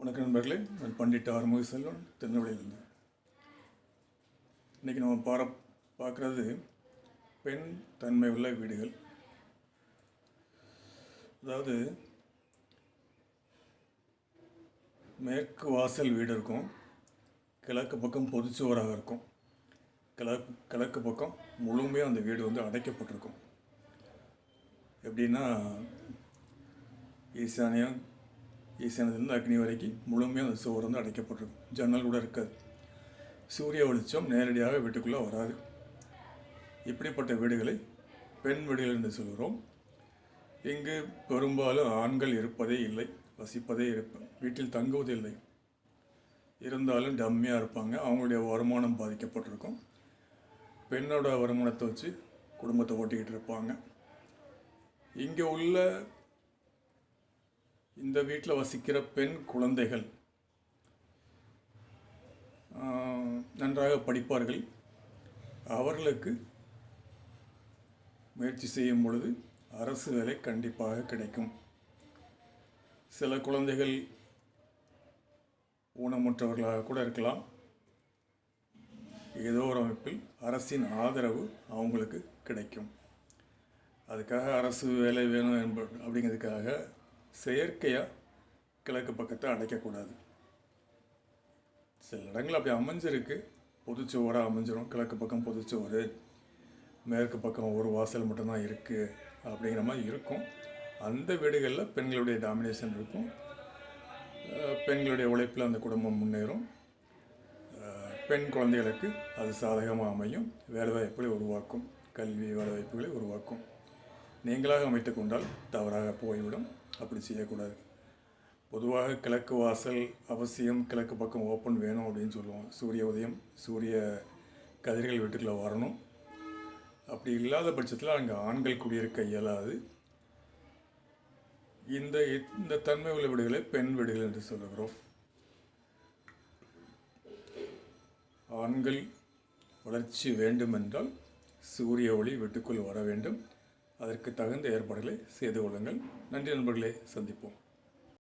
வணக்கம் நண்பர்களே நான் பண்டிட் ஆறுமுக செல்வன் திருநெல்வேலியிலிருந்து இன்றைக்கி நம்ம பார பார்க்குறது பெண் தன்மை உள்ள வீடுகள். அதாவது மேற்கு வாசல் வீடு இருக்கும் கிழக்கு பக்கம் பொதுச்சுவராக இருக்கும். கிழக்கு கிழக்கு பக்கம் முழுமையாக அந்த வீடு வந்து அடைக்கப்பட்டிருக்கும். எப்படின்னா ஈசானியம் ஈசானியத்துலேருந்து அக்னி வரைக்கும் முழுமையாக அந்த சுவர் வந்து அடைக்கப்பட்டிருக்கும். ஜன்னல் கூட இருக்காது. சூரிய வெளிச்சம் நேரடியாக வீட்டுக்குள்ளே வராது. இப்படிப்பட்ட வீடுகளை பெண் வீடுகள் என்று சொல்கிறோம். இங்கு பெரும்பாலும் ஆண்கள் இருப்பதே இல்லை வசிப்பதே இருப்பேன் வீட்டில் தங்குவதில்லை இருந்தாலும் டம்மியாக இருப்பாங்க. அவங்களுடைய வருமானம் பாதிக்கப்பட்டிருக்கும். பெண்ணோட வருமானத்தை வச்சு குடும்பத்தை ஓட்டிக்கிட்டு இருப்பாங்க. இங்கே உள்ள இந்த வீட்டில் வசிக்கிற பெண் குழந்தைகள் நன்றாக படிப்பார்கள். அவர்களுக்கு முயற்சி செய்யும் பொழுது அரசு வேலை கண்டிப்பாக கிடைக்கும். சில குழந்தைகள் ஊனமுற்றவர்களாக கூட இருக்கலாம். ஏதோ ஒரு அமைப்பில் அரசின் ஆதரவு அவங்களுக்கு கிடைக்கும். அதுக்காக அரசு வேலை வேணும் என்ப அப்படிங்கிறதுக்காக செயற்கையாக கிழக்கு பக்கத்தை அடைக்கக்கூடாது. சில இடங்கள் அப்படி அமைஞ்சிருக்கு. பொதுச்சுவராக அமைஞ்சிரும். கிழக்கு பக்கம் பொதுச்சுவர் மேற்கு பக்கம் ஒரு வாசல் மட்டும்தான் இருக்குது அப்படிங்கிற மாதிரி இருக்கும். அந்த வீடுகளில் பெண்களுடைய டாமினேஷன் இருக்கும். பெண்களுடைய உழைப்பில் அந்த குடும்பம் முன்னேறும். பெண் குழந்தைகளுக்கு அது சாதகமாக அமையும். வேலைவாய்ப்புகளை உருவாக்கும். கல்வி வேலைவாய்ப்புகளை உருவாக்கும். நீங்களாக அமைத்து கொண்டால் தவறாக போய்விடும். அப்படி செய்யக்கூடாது. பொதுவாக கிழக்கு வாசல் அவசியம் கிழக்கு பக்கம் ஓப்பன் வேணும் அப்படின்னு சொல்லுவோம். சூரிய உதயம் சூரிய கதிர்கள் வீட்டுக்குள்ளே வரணும். அப்படி இல்லாத பட்சத்தில் அங்கே ஆண்கள் குடியிருக்க இயலாது. இந்த இந்த தன்மை உள்ள வீடுகளை பெண் வீடுகள் என்று சொல்லுகிறோம். ஆண்கள் வளர்ச்சி வேண்டுமென்றால் சூரிய ஒளி வீட்டுக்குள் வர வேண்டும். அதற்கு தகுந்த ஏற்பாடுகளை செய்து கொள்ளுங்கள். நன்றி நண்பர்களே சந்திப்போம்.